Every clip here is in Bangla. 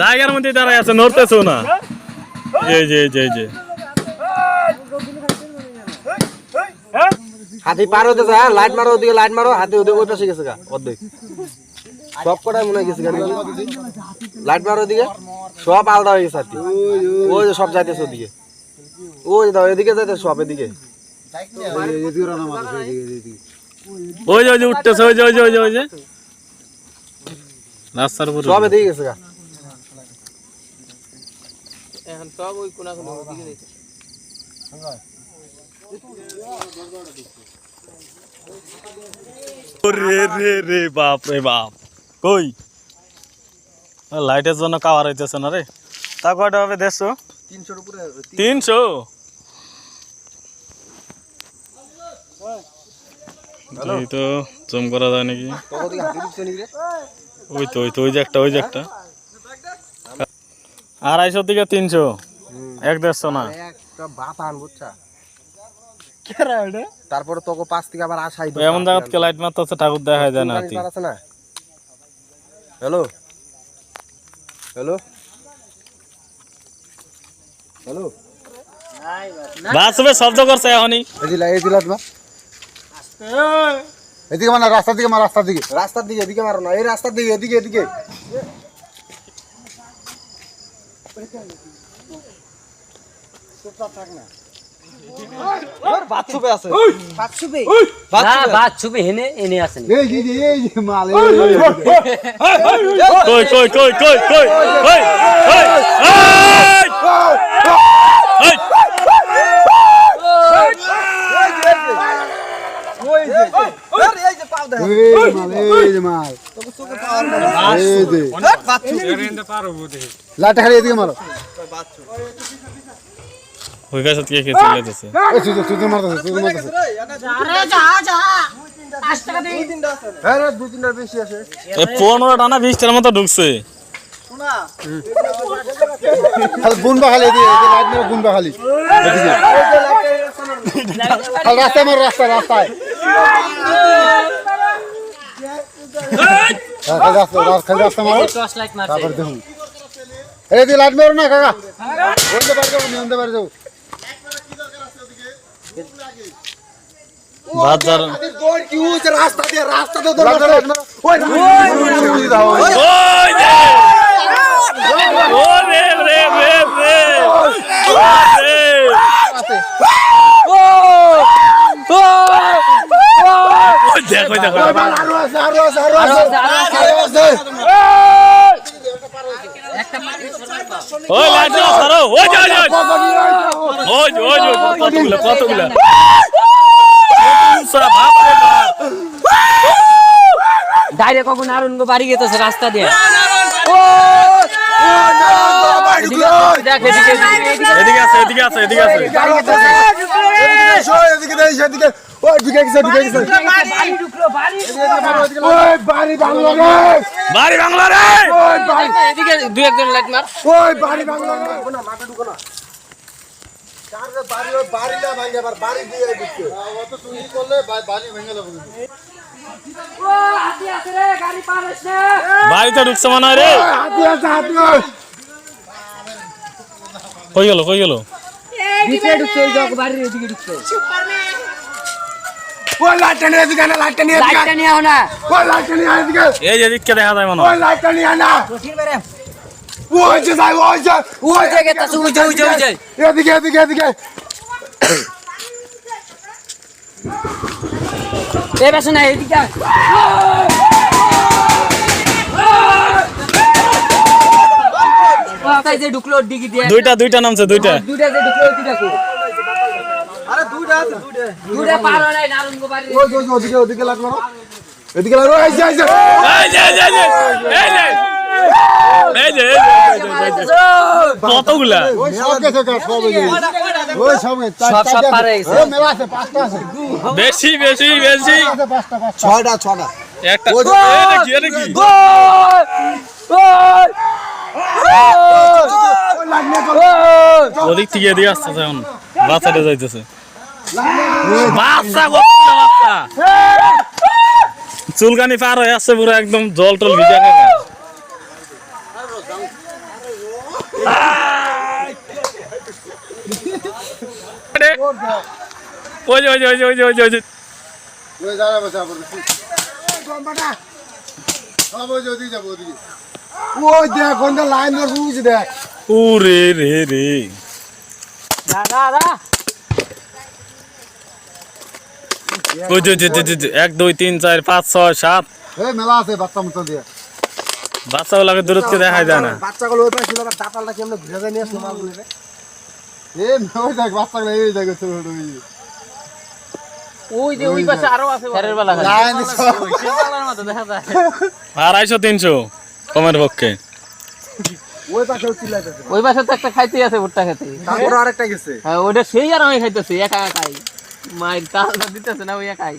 জায়গার মধ্যে দাঁড়ায় আছে, নড়তেছো না। এই যে এই যে হাতি পার হতে যা, লাইট মারো ওদিকে, লাইট মারো, হাতি ওদিকে ওই পাশে গেছে গা, অর্ধেক। সব কটাই মনে গেছে লাইট মারো ওদিকে, সব আলাদা হয়ে গেছে হাতি ওই সব যাইতেছে ওদিকে। ওই দাও, এদিকে যাইতে সব, এদিকে। ওই যে ওই যে উঠতেছে ওই যে ওই যে ওই যে ওই যে। রাস্তার উপরে সব এদিকে গেছে গা। রে রে রে বাপ রে বাপ। কই? লাইটের জন্য কাভার হইতেছে না রে। তা কয়টা হবে দেড়শো? তিনশোর উপরে তিনশো? এই তো জম করা যায় নাকি? ওই তো ওই তো ওই যে একটা ওই যে একটা। আড়াইশো থেকে তিনশো। এক দেড়শো না? তারপরে তোকে পাঁচ থেকে আবার আসাই এমন জায়গাতে লাইট মারতেছে ঠাকুর দেখা যায় না হ্যালো? হ্যালো? হ্যালো? বাসবে শব্দ করছে এখনই। এই দিলা এদিকে মানে রাস্তার দিকে আমার রাস্তার দিকে রাস্তার দিকে এদিকে মারো না এই রাস্তার দিকে এদিকে এদিকে বাথরুমে পনেরোটা না বিশটার মতো ঢুকছে। খালি গুনবা খালি লাইট মারো গুনবা খালি রাস্তায় মারো রাস্তায় রাস্তায় হ্যাঁ, খালি রাস্তা রাস্তা- রাস্তা মারো তারপরে দেখুন এই দিকে লাইট মারো না কাকা ওইতে পারে যাব নিয়মতে পারে যাব বাজার কি রাস্তা দিয়ে রাস্তা দিয়ে। ওই ওই যে ও রে রে রে রে রে ওই দেখো দেখো আরও আছে আরও আছে আরও আছে আরও আছে যে যে যে যে কতগুলো কতগুলো সারা রে বাপ ডাইরেক্ট কখন আরুন বাড়ি গেতেছে রাস্তা দিয়ে? এদিকে এদিকে, এদিকে। এদিকে আছে এদিকে আছে এদিকে আছে এদিকে দেখ এদিকে ওই ঢুকে গেছে ঢুকে গেছে ওই বাড়ি বাংলাদেশ বাড়ি বাংলা রে ওই বাড়ি এদিকে দুই একজন লাইট মার ওই বাড়ি বাংলাদেশ মাঠে ঢুকো না রে বাড়ি বাড়ি না ভাই আবার বাড়ি দিয়ে ঢুকছে অত তুমি করলে বাড়ি ভেঙে যাবে বাড়িতে ঢুকছে মনে হয় রে। কই গেল কই গেল? এই যে দিককে দেখা যায় মনে হয় ওই যে যাই ওই যে ওই যে গেতাছে ওই যে ওই যে ওই যে এদিকে এদিকে এদিকে এই বেশ না এদিকে যে ঢুকলো ডিগি দিয়ে? দুইটা দুইটা নামছে দুইটা। দুইটা যে ঢুকলো দুইটা কো। আরে দুইটা আছে দুইটা। দুইটা পার নাই নারুন গো ওই ওই যে, ওদিকে ওদিকে লাইট মারো এদিকে এই যে এই যে। এই যে কতগুলা? সব সব হয়ে গেছে ওই সব সব সব গেছে। ও মেলা আছে পাঁচটা আছে। বেশি বেশি বেশি। ছয়টা ছটা একটা ওদিক থেকে এদিকে আসতেছে এখন। বাচ্চাটা যাইতেছে। বাচ্চা বাচ্চা চুলকানি পার হয়ে আসছে পুরো একদম জল টল ভিজা খাবে ওই যে ওই যে ওই যে ওই যে ওই যে ওই যে ওই দাঁড়া বসে আবার সব ওই যে ওদিকে যাব ওদিকে ওই দেখ কোনটা লাইন ধরে বুঝি দেখ ওরে রে রে ওই যে ওই যে, ওই যে, ওই এক দুই তিন চার পাঁচ ছয় সাত মেলা আছে বাচ্চা মতো দিয়ে বাচ্চাগুলোকে দূরত্বে দেখাই যায় না বাচ্চাগুলো ওই পাশে ছিল আবার দাঁতালটা কেমনে ঘুরে যায় নিয়ে আসলো মালগুলো এ ওই দেখ বাচ্চাগুলো এই দেখ ছোট ওই যে। ওই পাশে আরও আছে ফেরের বেলা খালি। লাইন মতো দেখা যায়। আড়াইশো তিনশো কমের পক্ষে। ওই পাশে তো একটা খাইতে আছে ভুট্টা খেতে তারপরে আরেকটা গেছে। হ্যাঁ ওটা সেই আর আমি খাইতেছি একা একাই। মায়ের তালটা দিতেছে না ওই একাই।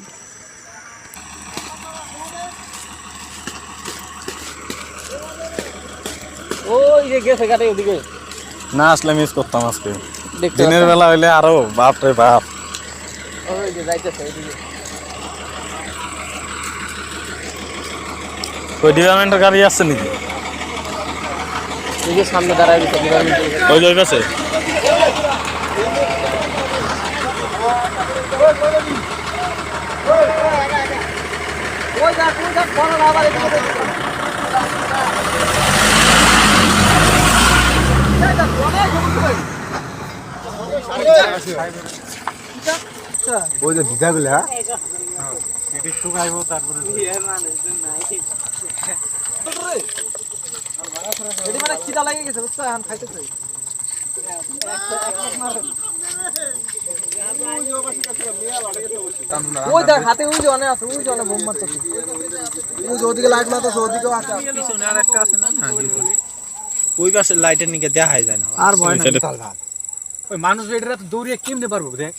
ওই যে গেছে গাড়ি ওদিকে। না আসলে মিস করতাম আজকে। দিনের বেলা হইলে আরও বাপ রে বাপ। ওই যে যাইতেছে ওইদিকে ওই ডিপার্টমেন্টের গাড়ি আসছে নাকি এই যে সামনে দাঁড়ায় গেছে ডিপার্টমেন্টের ওই যে ওই পাশে ওই যে ভিজাগুলো হ্যাঁ? এটি মানে খিদা লাগে গেছে বুঝছ? এখন খাইতেছে। ওই দেখ হাতে ওই যে অনেক আছে ওই যে বোম মারতেছে। ওই যে ওদিকে লাইট মারতেছে ওদিকেও আছে। ওই পাশে লাইটের নিকে দেখাই যায় না। আর ভয় নাই। ওই মানুষ এটা তো দৌড়িয়ে কেমনে পারব দেখ?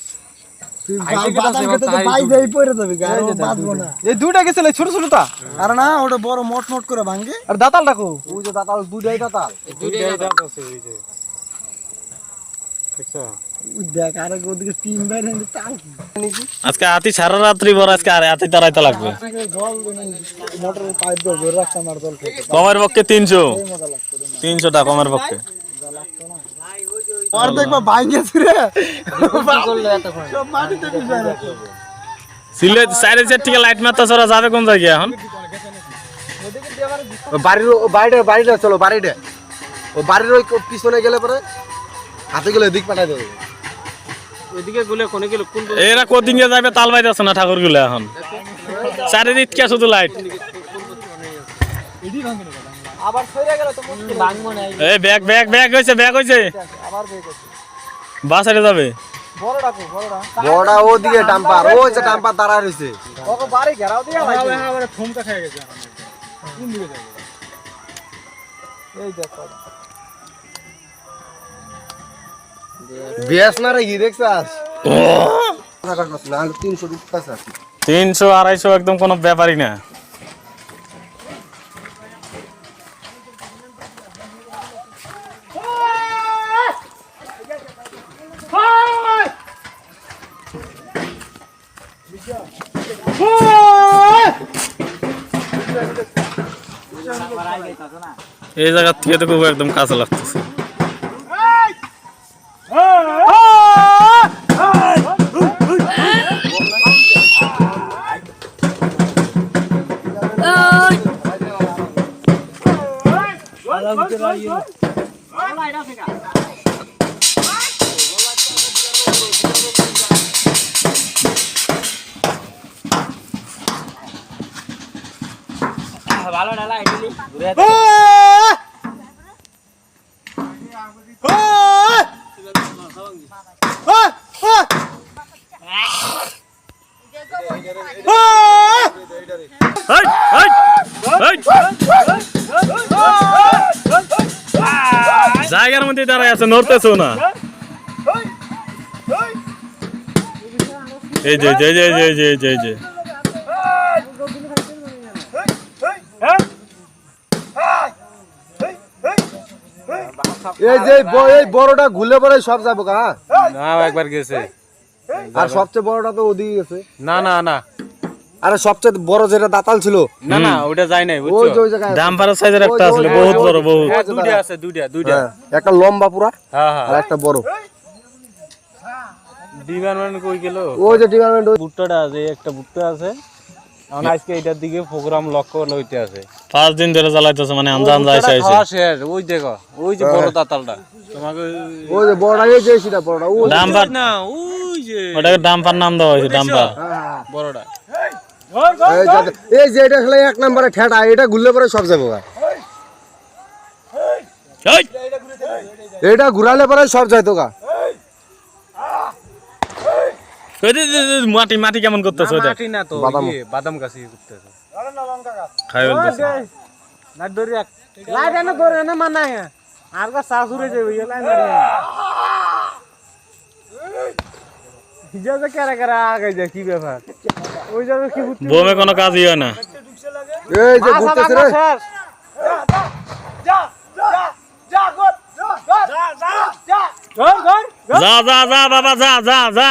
এই দুইটা গেছিল ছোট ছোটটা। আর না ওটা বড় মোট মোট করে ভাঙ্গে। আর দাতাল রাখো ওই যে দাতাল দুইটাই দাতাল। দেখ আরে ওদিকে টিম বাইরে আজকে হাতি সারা রাত্রি বড় আজকে আর হাতি তারাইতে লাগবে। কমের পক্ষে তিনশো। তিনশোটা কমের পক্ষে। সব মাটিতে সাইডে লাইট মারতে চড়া যাবে কোন জায়গায় এখন? বাড়ির বাড়িটা বাড়িটা চলো বাড়িটা। ও বাড়ির ওই পিছনে গেলে পরে হাতে গেলে দিক পাঠাই দেবে। কোনে গেল? কোন এরা কোদিকে যাবে তাল বাইতেছে না ঠাকুরগুলো এখন। চারিদিক কে শুধু লাইট আবার সইরা গেল তো মুশকিল ভাঙবো না এ ব্যাগ ব্যাগ ব্যাগ হয়েছে ব্যাগ হয়েছে। আবার বের করছে বাসারে যাবে। বড়টা কো বড়টা। বড়টা ওদিকে ডাম্পার ওই যে ডাম্পার দাঁড়া রইছে ওকে বাড়ি ঘেরাও দিয়া লাগবে ঠুমকা খেয়ে গেছে এই দেখো। বেশ না রে কি দেখছাস না তিনশো রুপিয়া আছে। তিনশো আড়াইশো একদম কোনো ব্যাপারই না। এই জায়গার থেকে তো খুব একদম কাছে লাগতেছে। ভালো ডালা আইডিলি এই, এই, এই। জায়গার মধ্যে দাঁড়ায় আছে নড়তেছো না এই যে এই যে এই যে এই যে এই যে এই বড়টা ঘুলে পরে সব যাব কা না একবার গেছে। আর সবচেয়ে বড়টা তো ওদিকে গেছে না না না। আরে সবচেয়ে বড় যেটা দাতাল ছিল। না না ওটা যায় নাই ওই যে ওই জায়গায় আছে। ডাম্পারের সাইজের একটা ওই ওই যে, বহুত বড় বহুত। হ্যাঁ দুইটা আছে দুইটা দুইটা। হ্যাঁ, একটা লম্বা পুরা হ্যাঁ আর একটা বড়। ডিপার্টমেন্ট কই গেল? ওই যে ডিপার্টমেন্ট ভুট্টাটা আছে একটা ভুট্টা আছে। এখন আজকে এটার দিকে প্রোগ্রাম লক্ষ্য লইতে আছে। পাঁচ দিন ধরে মানে শেষ ওই দেখো ওই যে বড় দাতালটা। তোমাকে ওই যে বড়টা এই যে সেটা বড়টা ওই ডাম্পার না ওই যে। ওটাকে ডাম্পার নাম দেওয়া হয়েছে ডাম্পার। বড়টা। এই যে এটা আসলে এক নম্বরে ঠেটা এটা ঘুরলে পরে সব যাব এটা ঘুরালে পরে সব যাইতো গা। মাটি মাটি কেমন করতেছে মাটি না তো বাদাম। ইয়ে, বাদাম গাছ ইয়ে করতেছে খাই ফেলতেছে না ধরে লাইট এনে ধরে এনে মানায় আর কা শাশুড়ে যাবে ইয়ে লাইন ধরে হিজাজে কেরা কেরা আগে যায় কি ব্যাপার ওই যাবে কি বুঝতে বোমে কোনো কাজই হয় না এই যে ঘুরতেছে রে শেষ ঘর ঘর যা যা যা বাবা যা যা যা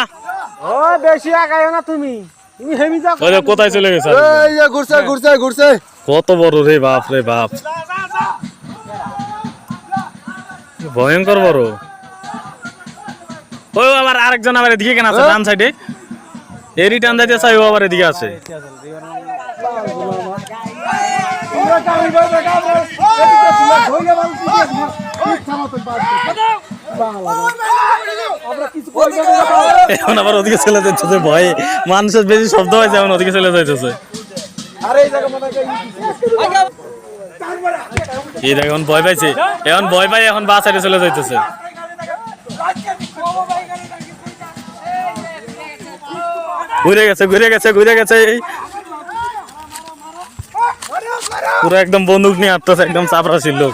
ও বেশি আগায় না তুমি। তুমি হেমি যাও ওই যে কোথায় চলে গেছে এই যে ঘুরছে ঘুরছে ঘুরছে। কত বড় রে বাপ রে বাপ। ভয়ঙ্কর বড়। ওই আবার আরেকজন আবার এদিকে কেন আছে? ডান সাইডে। এরি টান যাইতে চাই ও আবার এদিকে আছে। এখন আবার ওদিকে চলে যাইতেছে, ভয়ে। মানুষের বেশি শব্দ হয়েছে, এখন ওদিকে চলে যাইতেছে। এই দেখ, এখন ভয় পাইছে। এখন ভয় পাই, এখন বা সাইডে চলে যাইতেছে। ঘুরে গেছে ঘুরে গেছে ঘুরে গেছে। পুরো একদম বন্দুক নিয়ে আসতেছে একদম চাপড়া লোক।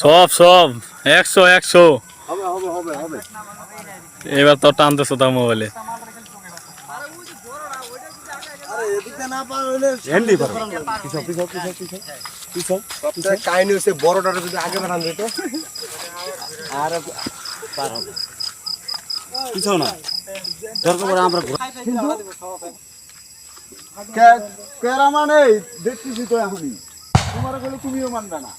সব সব একশো একশো। এবার তো টানতেছো তার মোবাইলে সবচেয়ে কাহিনী হচ্ছে বড়টা যদি আগে বাড়ান যেত কেরা মানে দেখতেছি তো এখনই তোমার বলে তুমিও মানবে না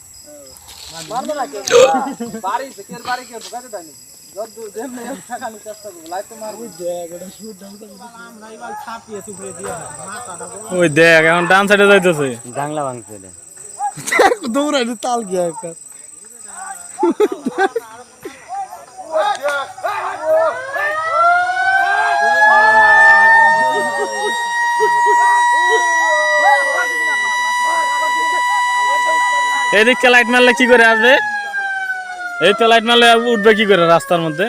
ওই দেখ এখন ডান সাইডে যাইতেছে। দৌড়ানি তাল গিয়া একটা এদিককে লাইট মারলে কি করে আসবে? এই তো লাইট মারলে উঠবে কি করে রাস্তার মধ্যে?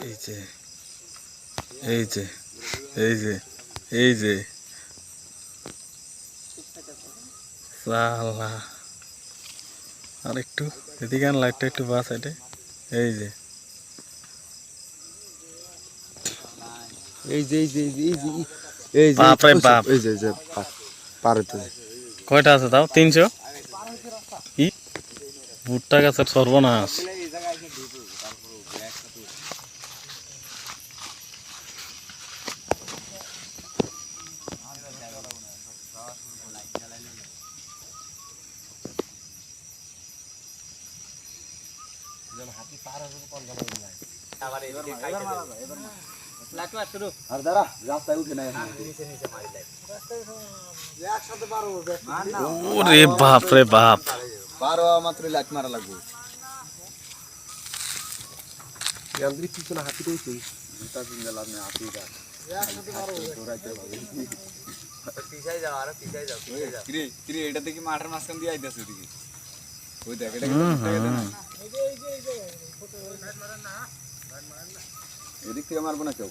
এই যে এই যে এই যে এই যে সালা আর একটু এদিকে আন লাইটটা একটু বাস সাইডে। এই যে। এই যে এই যে এই যে এই যে বাপ রে বাপ। এই যে যে পা- কয়টা আছে তাও? তিনশো? কি ভুট্টা গাছের সর্বনাশ। রাস্তায় উঠে নাই এখন। ওরে বাপ রে বাপ। বারো মাত্র লাইট মারা লাগবে। পিছনে হাতি রয়েছে? তা চিন্তা লাভ নেই হাতি যা কিরে কিরে এটা দেখি মাঠের মাঝখান দিয়ে আইতেছে দিকে ওই দেখ এটা এদিক থেকে মারবো না কেউ?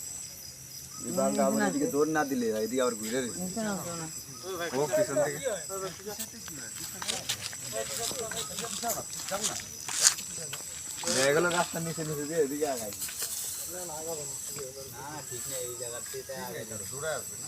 এদিকে দৌড় না দিলে এদিকে আবার ঘুরে ও থেকে। গেল রাস্তার নিচে নিচে দিয়ে এদিকে আগাই ঠিক নেই এই জায়গাতে আগে দূরে আসবে না?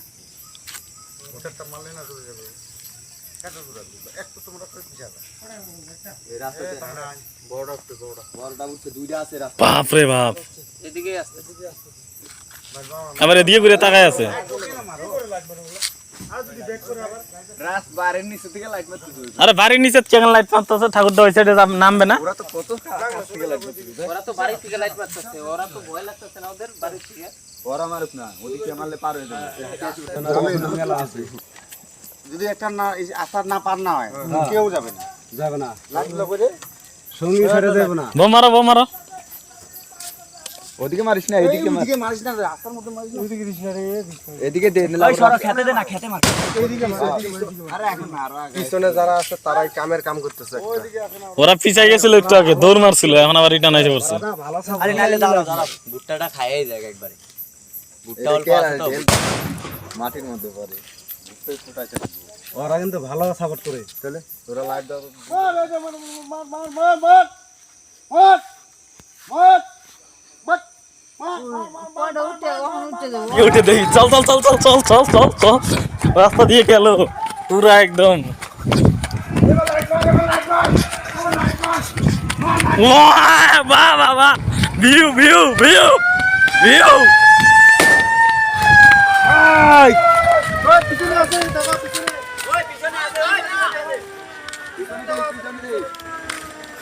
বাপ রে বাপ। আবার এদিকে ঘুরে তাকায় আছে। রাস বারের নিচে থেকে লাইট মারতেছে আরে বাড়ির নিচে কেন লাইট মারতেছে ঠাকুর ওই সাইডে নামবে না? ওরা তো কত কাছ থেকে লাইট মারতেছে ওরা তো বাড়ি থেকে লাইট মারতেছে ওরা তো ভয় লাগতেছে না ওদের বাড়ি থেকে ওরা মারুক না ওদিকে মারলে পার হয়ে যাবে। যদি একটা না আসার না পার না হয়। কেউ যাবে না। যাবে না। লাগল করে সঙ্গী ছেড়ে দেবো না। বো মারো বো মারো। ওদিকে মারিস না এদিকে মার। মারিস না রে, আসার মতো মারিস না। ওইদিকে দিস না রে এদিকে দে না খেতে দে না খেতে মার। এইদিকে মার আরে এখন পিছনে যারা আছে তারাই কামের কাম করতেছে ওরা পিছাই গেছিল একটু আগে দৌড় মারছিল এখন আবার রিটার্ন এসে পড়ছে। আরে নাইলে দাঁড়াও দাঁড়াও ভুট্টাটা খাইয়াই যায় একবারে। ভুট্টা অল্প? মাটির মধ্যে পড়ে। ফুটাইছে। ওরা কিন্তু ভালো সাপোর্ট করে চলে তোরা লাইট দাও মার মার মার মার মার মার মার মার মার কি উঠে দেখি চল চল চল চল চল চল চল চল রাস্তা দিয়ে গেল পুরা একদম বাহ বাহ বাহ বাহ ভিউ ভিউ ভিউ ভিউ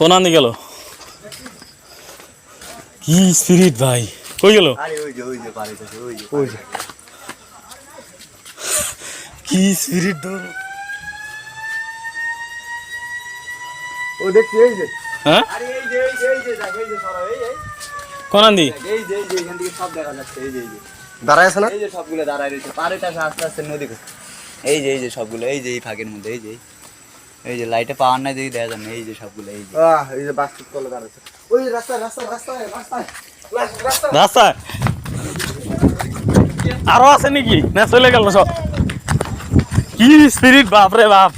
কোন আন্দি গেল? কি স্পিরিট ভাই? কই গেল? আরে ওই যে ওই যে বাড়িতে ওই যে ওই যে। কি স্পিরিট ধর? ও দেখছি এই যে। হ্যাঁ? এই যে এই যে এই যে দেখ এই যে সরা এই এই। কোন আন্দি এই যে এই যে এখান থেকে সব দেখা যাচ্ছে এই যে এই যে। দাঁড়ায় আছে না? এই যে সবগুলো দাঁড়ায় রয়েছে পাড়েটা আস্তে আস্তে নদী করে। এই যে এই যে সবগুলো এই যে এই ফাঁকের মধ্যে এই যে এই যে লাইটে পাওয়ার নাই দেখি দেখা যায় না এই যে সবগুলো এই যে। আহ, এই যে বাস্কেট তলে দাঁড়াচ্ছে ওই রাস্তা রাস্তা রাস্তা রাস্তা রাস্তা আরও আছে নাকি? না চলে গেল সব। কি স্পিরিট বাপরে বাপ।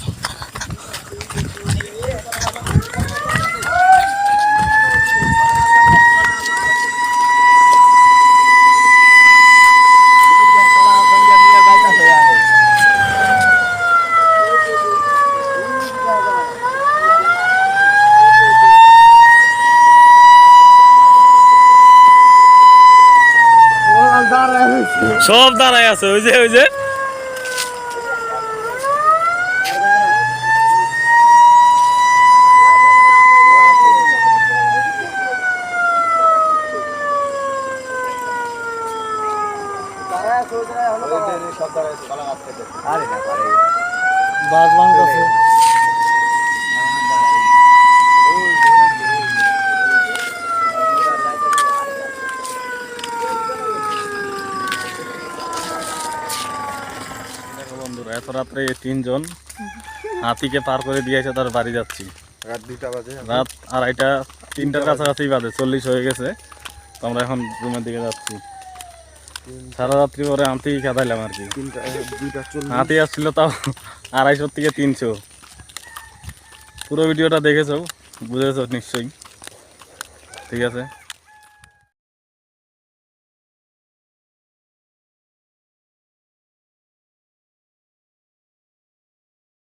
সব দাঁড়ায় আছে ওই যে ওই যে। রাত্রে তিনজন। হাতিকে পার করে দিয়ে দিয়েছে তার বাড়ি যাচ্ছি। রাত দুইটা বাজে রাত আড়াইটা তিনটার কাছাকাছি বাজে চল্লিশ হয়ে গেছে। তো আমরা এখন রুমের দিকে যাচ্ছি। সারা রাত্রি পরে হাতি খেদাইলাম আর কি। চল্লিশ। হাতি আসছিল তাও আড়াইশো থেকে তিনশো। পুরো ভিডিওটা দেখেছ বুঝেছ নিশ্চয়ই। ঠিক আছে?